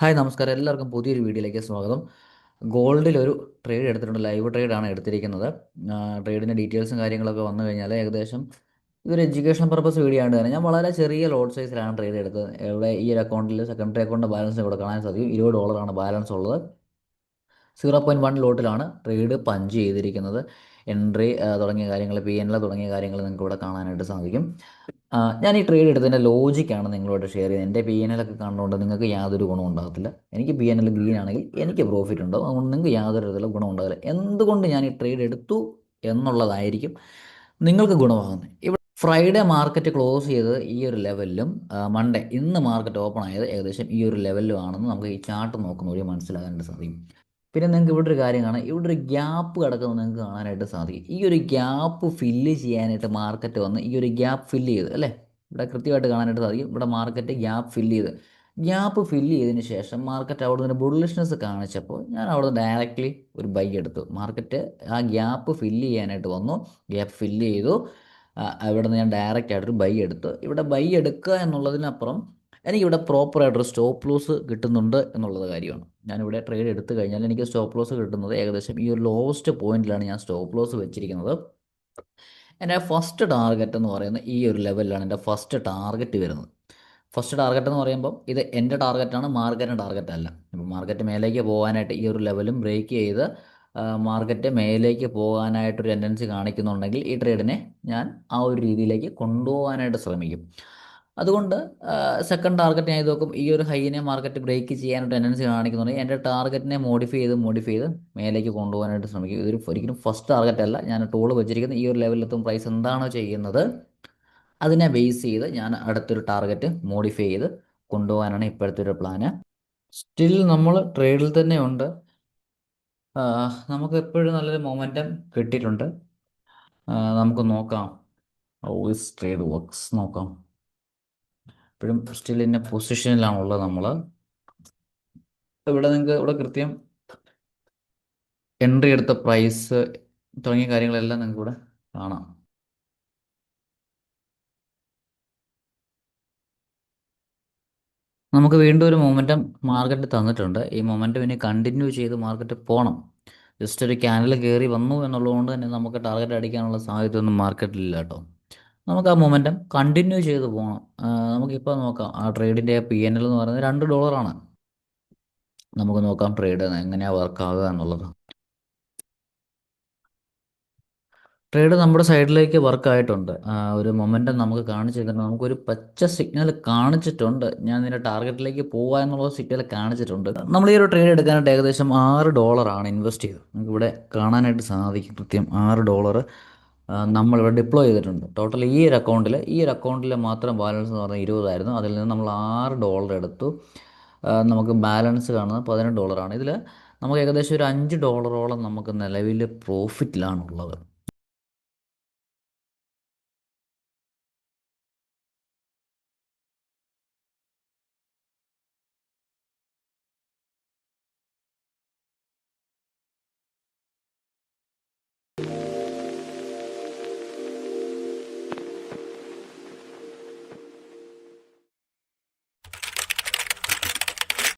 Hi നമസ്കാരം. എല്ലാവർക്കും പുതിയൊരു വീഡിയോയിലേക്ക് സ്വാഗതം. ഗോൾഡിൽ ഒരു ട്രേഡ് എടുത്തിട്ടുണ്ട് ലൈവ് ട്രേഡാണ് എടുത്തിരിക്കുന്നത്. ട്രേഡിന്റെ ഡീറ്റെയിൽസും കാര്യങ്ങളൊക്കെ വന്നു കഴിഞ്ഞാൽ ഏകദേശം ഇതൊരു എഡ്യൂക്കേഷൻ പർപ്പസ് വീഡിയോ ആണ്. തന്നെ ഞാൻ വളരെ ചെറിയ ലോഡ് സൈസിലാണ് ട്രേഡ് എടുത്തത്. ഇവിടെ ഈ ഒരു അക്കൗണ്ടിൽ സെക്കൻഡറി അക്കൗണ്ട് ബാലൻസ് ഇവിടെ കാണാൻ സാധിക്കും. ഇരുപത് ഡോളറാണ് ബാലൻസ് ഉള്ളത്. സീറോ പോയിന്റ് വൺ ലോട്ടിലാണ് ട്രേഡ് പഞ്ച് ചെയ്തിരിക്കുന്നത്. എൻട്രി തുടങ്ങിയ കാര്യങ്ങൾ പി എൻ എൽ തുടങ്ങിയ കാര്യങ്ങൾ നിങ്ങൾക്ക് ഇവിടെ കാണാനായിട്ട് സാധിക്കും. ഞാൻ ഈ ട്രേഡ് എടുത്തതിന്റെ ലോജിക്കാണ് നിങ്ങളോട് ഷെയർ ചെയ്യുന്നത്. എന്റെ പി എൻ എൽ ഒക്കെ കാണുന്നതുകൊണ്ട് നിങ്ങൾക്ക് യാതൊരു ഗുണവും ഉണ്ടാകത്തില്ല. എനിക്ക് പി എൻ എൽ ഗ്രീൻ ആണെങ്കിൽ എനിക്ക് പ്രോഫിറ്റ് ഉണ്ടാവും അതുകൊണ്ട് നിങ്ങൾക്ക് യാതൊരു തരത്തിലുള്ള ഗുണം ഉണ്ടാകില്ല എന്തുകൊണ്ട് ഞാൻ ഈ ട്രേഡ് എടുത്തു എന്നുള്ളതായിരിക്കും നിങ്ങൾക്ക് ഗുണമാകുന്നത്. ഇവിടെ ഫ്രൈഡേ മാർക്കറ്റ് ക്ലോസ് ചെയ്തത് ഈ ഒരു ലെവലിലും മൺഡേ ഇന്ന് മാർക്കറ്റ് ഓപ്പൺ ആയത് ഏകദേശം ഈ ഒരു ലെവലിലും ആണെന്ന് നമുക്ക് ഈ ചാർട്ട് നോക്കുന്ന വഴി മനസ്സിലാകാനായിട്ട് സാധിക്കും. പിന്നെ നിങ്ങൾക്ക് ഇവിടെ ഒരു കാര്യം കാണാം. ഇവിടെ ഒരു ഗ്യാപ്പ് കിടക്കുന്നത് നിങ്ങൾക്ക് കാണാനായിട്ട് സാധിക്കും. ഈ ഒരു ഗ്യാപ്പ് ഫില്ല് ചെയ്യാനായിട്ട് മാർക്കറ്റ് വന്ന് ഈ ഒരു ഗ്യാപ്പ് ഫില്ല് ചെയ്ത് അല്ലേ? ഇവിടെ കൃത്യമായിട്ട് കാണാനായിട്ട് സാധിക്കും. ഇവിടെ മാർക്കറ്റ് ഗ്യാപ്പ് ഫില്ല് ചെയ്ത്. ഗ്യാപ്പ് ഫില്ല് ചെയ്തതിന് ശേഷം മാർക്കറ്റ് അവിടെ നിന്ന് ബുള്ളിഷ്നെസ് കാണിച്ചപ്പോൾ ഞാൻ അവിടെ നിന്ന് ഡയറക്റ്റ്ലി ഒരു ബൈ എടുത്തു. മാർക്കറ്റ് ആ ഗ്യാപ്പ് ഫില്ല് ചെയ്യാനായിട്ട് വന്നു. ഗ്യാപ്പ് ഫില്ല് ചെയ്തു. അവിടെ നിന്ന് ഞാൻ ഡയറക്റ്റ് ആയിട്ടൊരു ബൈ എടുത്തു. ഇവിടെ ബൈ എടുക്കുക എന്നുള്ളതിനപ്പുറം എനിക്കിവിടെ പ്രോപ്പറായിട്ടൊരു സ്റ്റോപ്പ് ലോസ് കിട്ടുന്നുണ്ട് എന്നുള്ളത് കാര്യമാണ്. ഞാനിവിടെ ട്രേഡ് എടുത്തു കഴിഞ്ഞാൽ എനിക്ക് സ്റ്റോപ്പ് ലോസ് കിട്ടുന്നത് ഏകദേശം ഈ ഒരു ലോവസ്റ്റ് പോയിന്റിലാണ് ഞാൻ സ്റ്റോപ്പ് ലോസ് വെച്ചിരിക്കുന്നത്. എന്റെ ഫസ്റ്റ് ടാർഗറ്റ് എന്ന് പറയുന്ന ഈ ഒരു ലെവലിലാണ് എന്റെ ഫസ്റ്റ് ടാർഗറ്റ് വരുന്നത്. ഫസ്റ്റ് ടാർഗറ്റ് എന്ന് പറയുമ്പോൾ ഇത് എന്റെ ടാർഗറ്റാണ് മാർക്കറ്റിന്റെ ടാർഗറ്റ് അല്ല. ഇപ്പോൾ മാർക്കറ്റ് മേലേക്ക് പോകാനായിട്ട് ഈ ഒരു ലെവലും ബ്രേക്ക് ചെയ്ത് മാർക്കറ്റ് മേലേക്ക് പോകാനായിട്ടൊരു ടെൻഡൻസി കാണിക്കുന്നുണ്ടെങ്കിൽ ഈ ട്രേഡിനെ ഞാൻ ആ ഒരു രീതിയിലേക്ക് കൊണ്ടുപോകാനായിട്ട് ശ്രമിക്കും. അതുകൊണ്ട് സെക്കൻഡ് ടാർഗറ്റ് ഞാൻ ഇത് നോക്കും ഈ ഒരു ഹൈനെ മാർക്കറ്റ് ബ്രേക്ക് ചെയ്യാൻ ടെൻഡൻസി കാണിക്കുന്നുണ്ടെങ്കിൽ എന്റെ ടാർഗറ്റിനെ മോഡിഫൈ ചെയ്ത് മോഡിഫൈ ചെയ്ത് മേലേക്ക് കൊണ്ടുപോകാനായിട്ട് ശ്രമിക്കും. ഇതൊരു ഒരിക്കലും ഫസ്റ്റ് ടാർഗറ്റ് അല്ല. ഞാൻ ടൂൾ വെച്ചിരിക്കുന്നത് ഈ ഒരു ലെവലിലെത്തും പ്രൈസ് എന്താണോ ചെയ്യുന്നത് അതിനെ ബേസ് ചെയ്ത് ഞാൻ അടുത്തൊരു ടാർഗറ്റ് മോഡിഫൈ ചെയ്ത് കൊണ്ടുപോകാനാണ് ഇപ്പോഴത്തെ ഒരു പ്ലാന് സ്റ്റിൽ നമ്മൾ ട്രേഡിൽ തന്നെ ഉണ്ട്. നമുക്ക് എപ്പോഴും നല്ലൊരു മൊമെന്റം കിട്ടിയിട്ടുണ്ട്. നമുക്ക് നോക്കാം. ഓയിസ് ട്രേഡ് വർക്ക്സ് നോക്കാം. ഇപ്പോഴും സ്റ്റിൽ ഇന്ന പൊസിഷനിലാണുള്ളത് നമ്മൾ ഇവിടെ നിങ്ങൾക്ക് ഇവിടെ കൃത്യം എൻട്രി എടുത്ത പ്രൈസ് തുടങ്ങിയ കാര്യങ്ങളെല്ലാം നിങ്ങൾക്ക് ഇവിടെ കാണാം. നമുക്ക് വീണ്ടും ഒരു മൊമെന്റം മാർക്കറ്റ് തന്നിട്ടുണ്ട്. ഈ മൊമെന്റം ഇനി കണ്ടിന്യൂ ചെയ്ത് മാർക്കറ്റ് പോകണം ജസ്റ്റ് ഒരു ക്യാനൽ കയറി വന്നു എന്നുള്ളതുകൊണ്ട് തന്നെ നമുക്ക് ടാർഗറ്റ് അടിക്കാനുള്ള സാഹചര്യമൊന്നും മാർക്കറ്റിലില്ല കേട്ടോ. നമുക്ക് ആ മൊമെന്റം കണ്ടിന്യൂ ചെയ്ത് പോകണം നമുക്കിപ്പോൾ നോക്കാം. ആ ട്രേഡിന്റെ പി എൻ എൽ എന്ന് പറയുന്നത് രണ്ട് ഡോളറാണ്. നമുക്ക് നോക്കാം ട്രേഡ് എങ്ങനെയാണ് വർക്ക് ആകുക എന്നുള്ളത്. ട്രേഡ് നമ്മുടെ സൈഡിലേക്ക് വർക്ക് ആയിട്ടുണ്ട് ഒരു മൊമെന്റം നമുക്ക് കാണിച്ചിട്ടുണ്ട് നമുക്കൊരു പച്ച സിഗ്നൽ കാണിച്ചിട്ടുണ്ട്. ഞാൻ നിന്റെ ടാർഗറ്റിലേക്ക് പോകുക എന്നുള്ള സിഗ്നൽ കാണിച്ചിട്ടുണ്ട്. നമ്മൾ ഈ ഒരു ട്രേഡ് എടുക്കാനായിട്ട് ഏകദേശം ആറ് ഡോളറാണ് ഇൻവെസ്റ്റ് ചെയ്തത്. നമുക്ക് ഇവിടെ കാണാനായിട്ട് സാധിക്കും. കൃത്യം ആറ് ഡോളർ നമ്മളിവിടെ ഡിപ്ലോയ് ചെയ്തിട്ടുണ്ട്. ടോട്ടൽ ഈ ഒരു അക്കൗണ്ടിൽ ഈ ഒരു അക്കൗണ്ടിൽ മാത്രം ബാലൻസ് എന്ന് പറഞ്ഞാൽ ഇരുപതായിരുന്നു. അതിൽ നിന്ന് നമ്മൾ ആറ് ഡോളർ എടുത്തു. നമുക്ക് ബാലൻസ് കാണുന്നത് പതിനെട്ട് ഡോളറാണ് ഇതിൽ നമുക്ക് ഏകദേശം ഒരു അഞ്ച് ഡോളറോളം നമുക്ക് നിലവിൽ പ്രോഫിറ്റിലാണുള്ളത്